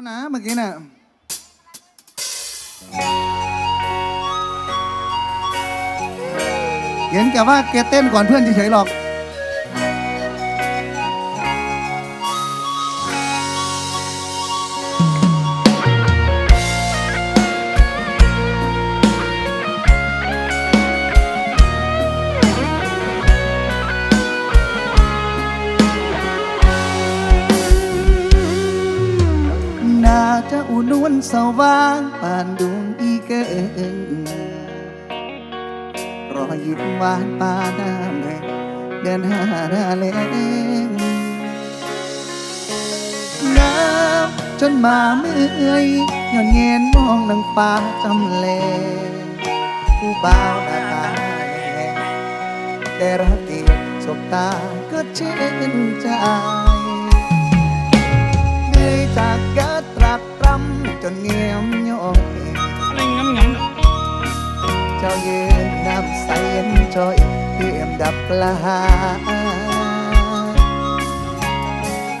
ก็นะเมื่อกี้น่ะเห็นแกว่าแกเต้นก่อนเพื่อนเฉยๆหรอก สว่างป่านดวงอีเกิงรอยยิ้มหวานปาน้ำแดงเดินหาหน้าแลงน้ำจนมาเมื่อยย้อนเงียนมองนังฟ้าจำแลผู้บ่าวหน้าตาแดงแต่รักเกียรติสบตาก็เช่นใจเหนื่อยจากการตรัก จนเงียมยอยอะไรงั้มงำเจ้ายืนน้ำใสเย็นจอยเพียมดับลา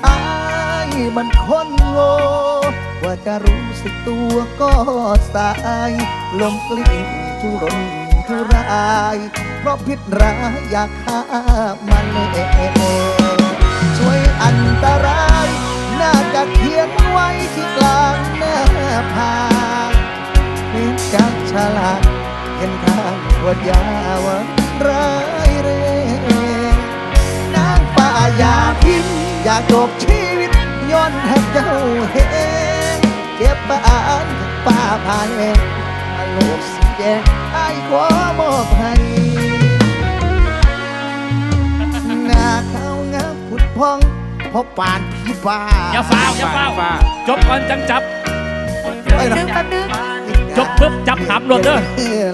อายมันคนโง่ว่าจะรู้สึกตัวก็สายลมกลิ้งทุรนทุราย เพราะพิษร้ายอยากฆ่ามันเลย วดยาว่าร้ายเร่นางป่าอยากพิมอยากจบชีวิตย้อนให้เจ้าเห็นเจ็บปานป่าผ่านเองโลกสีแดงไอ้ขอมอบให้หน้าเขางามผุดพองเพราะปานพี่บ้าอย่าฟ้าวอย่าฟ้าวจบก่อนจังจับไปหรอนึงแป๊บนึงจบปุ๊บจับหำรถเด้อเออ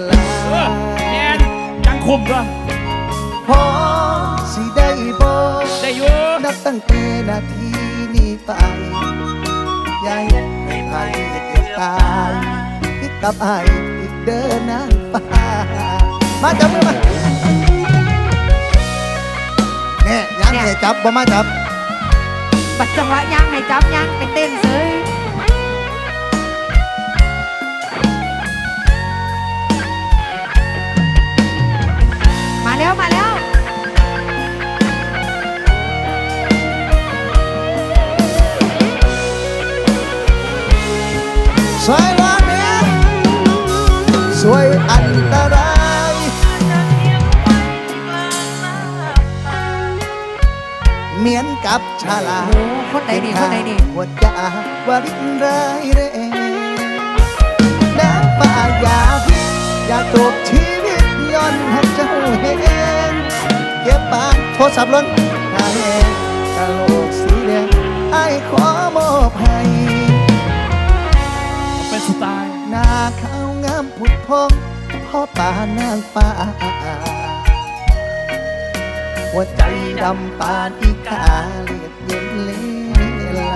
แมนจัง คุมด้วยพอสิได้บอกได้อยู่นับตั้งแต่นาทีนี้ไปยายให้ใครเกือบตายคิดกับไอ้ายอีกเดินนางฟ้ามาจับมือมาเนี่ยยังไงจับบ่มาจับบัดจังหวะย่างให้จับย่างไปเต้นเลย เหมือนกับฉลามโอ้คนใดนี่คนใดนี่หัวใจวารินไรายเร่น้ำป่าอยาพิษอยากจบชีวิตย้อนให้เจ้าเห็นเก็บปานโทรศัพท์ล้นหน้าแหงกะโหลกสีแดงไอ้ขอมอบให้เป็นสไตล์หน้าขาวงามผุดพองพ่อป่านางฟ้า หัวใจดำปานอีกาเลียดเย็นเลลา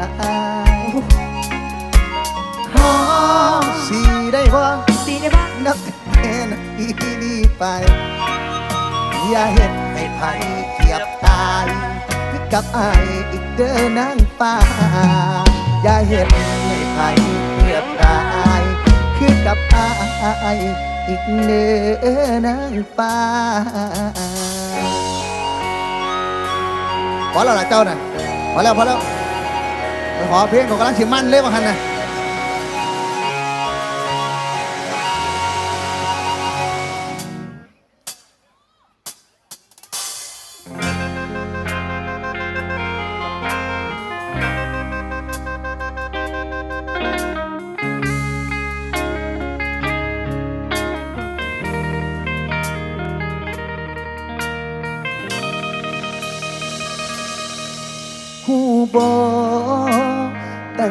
ยขอสีได้ว่สีได้บ้างนับแค่นาทีนี้ไป อย่าเห็นให้ไผเกียบตายคือกับอายอีกเด้อนางฟ้าอย่าเห็นให้ไผเกียบตายคือกับอายอีกเด้อนางฟ้า พอแล้วล่ะเจ้าน่ะพอแล้วพอแล้วไปขอเพลงของกำลังชิมมันเลยว่าคันน่ะ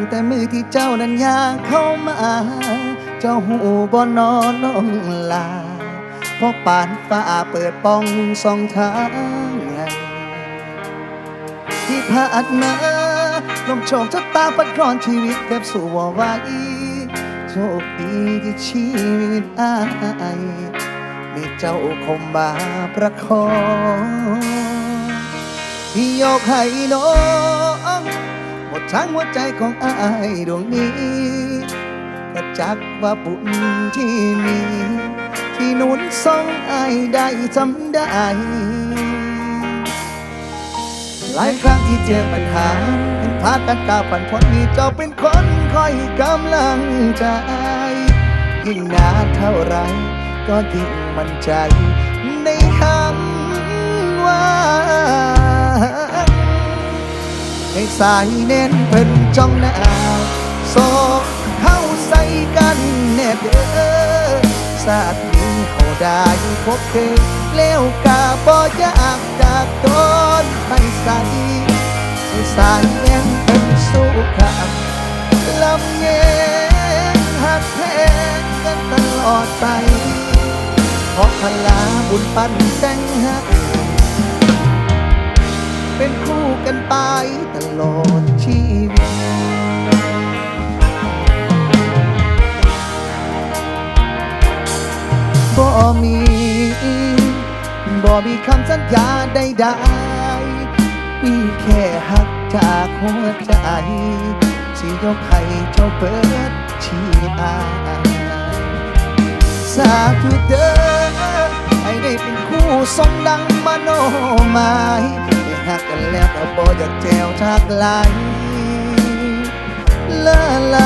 ตั้งแต่มือที่เจ้านั้นยางเข้ามา เจ้าหูบอนอนน้องลาเพราะปานฟ้าเปิดป้องสองทางไงที่ผ่านมาลมโชคชะตาปัดกรอนชีวิตแทบสู่วาไว้โชคดีที่ชีวิตอายมีเจ้าคมบาประคองที่ยกให้น้อง ทั้งหัวใจของอายดวงนี้ก็จักว่าบุญที่มี ที่นุนส่งอายได้จำได้ หลายครั้งที่เจอปัญหาเห็นพากันก้าวผ่านพ้นมีเจ้าเป็นคนคอยกำลังใจ ยิ่งนานเท่าไรก็ยิ่งมั่นใจ สายเน้นเพิ่นจ้องหน้าโซกเข้าใส่กันแน่เด้อสาดนี้เขาได้พบเคยแล้วกาบ่อยากจากตนไปใส่สายเน้นเพิ่นสู้ขับลำเย็นหักแพงกันตลอดไปเพราะพลาบุญปันแต่งหัก เป็นคู่กันไปตลอดชีวิตบ่มีบ่มีคำสัญญาใดๆมีแค่หักจากหัวใจสิยกให้เจ้าเปิดชีอาสาธุเด้อ ให้ได้เป็นคู่สมดังมโนหมายได้หักกันแล้วก็บ่อยากแจวทักไหลายละไหล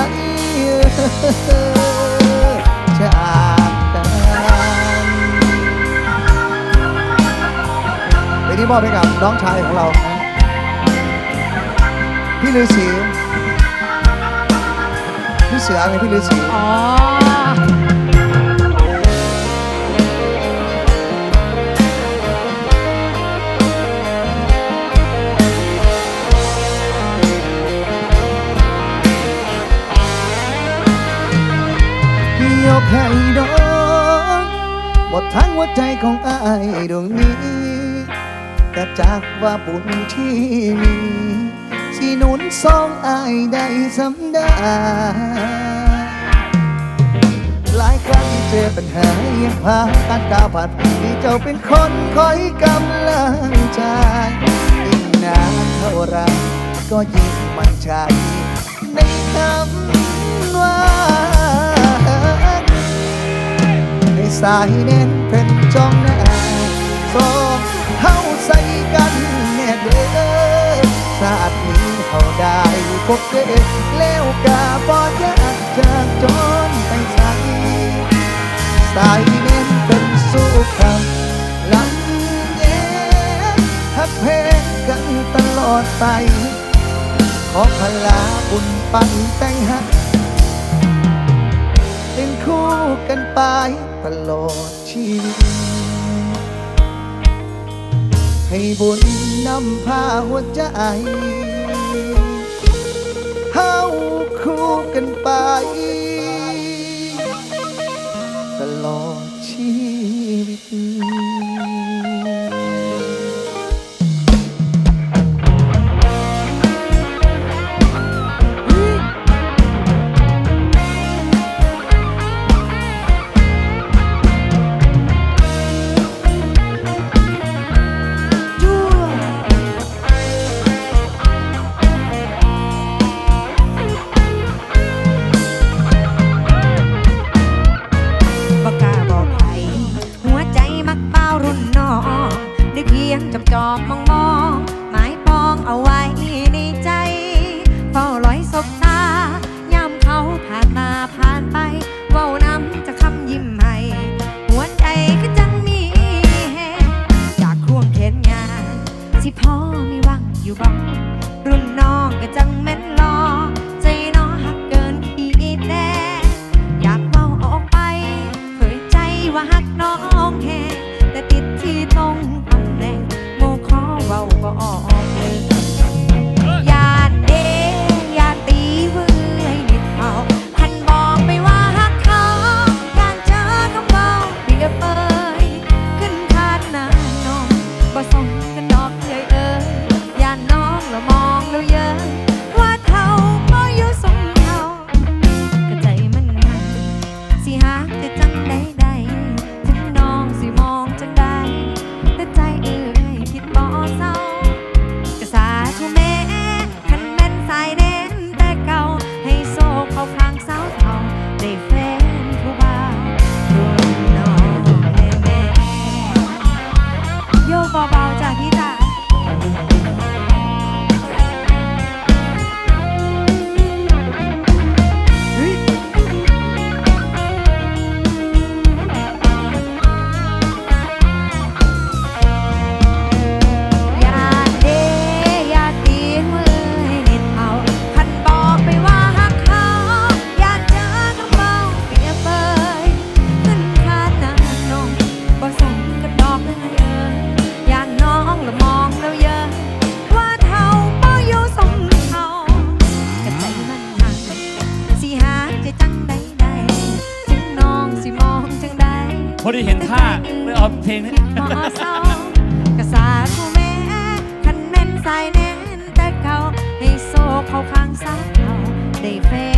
จากกันเพลงนี้มอบให้กับน้องชายของเรานะพี่ฤาษีพี่เสือไงพี่ฤาษีอ๋อ ดวงนี้ก็จากว่าบุญที่มีสิหนุนสองอายได้สำได้หลายครั้งเจอปัญหายังพากันก้าวผ่านที่เจ้าเป็นคนคอยกำลังใจยิ่งนานเท่าไรก็ยิ่งมั่นใจในคำว่าให้สายเน้นเป็นจ้อง ได้พบเจอแล้วกาบอยากจากจนไปใส่สายเน้นเป็นสู้คำลำเย็นฮักเพงกันตลอดไป ขอพลาบุญปันแต่งหักเป็นคู่กันไปตลอดชีวิต ให้บุญนำพาหัวใจ เฮาคู่กันไป ว่าหักน้องแค่แต่ติดที่ตรงตำแหน่งโมขอเว้าก็ออก พอดีเห็นท่าเลยเอาเพลงนี้มอเศร้ากระสาคูแม่คันแม่นสายแน่นแต่เขาให้โซเขาข้างซ้ายเขาได้แฟน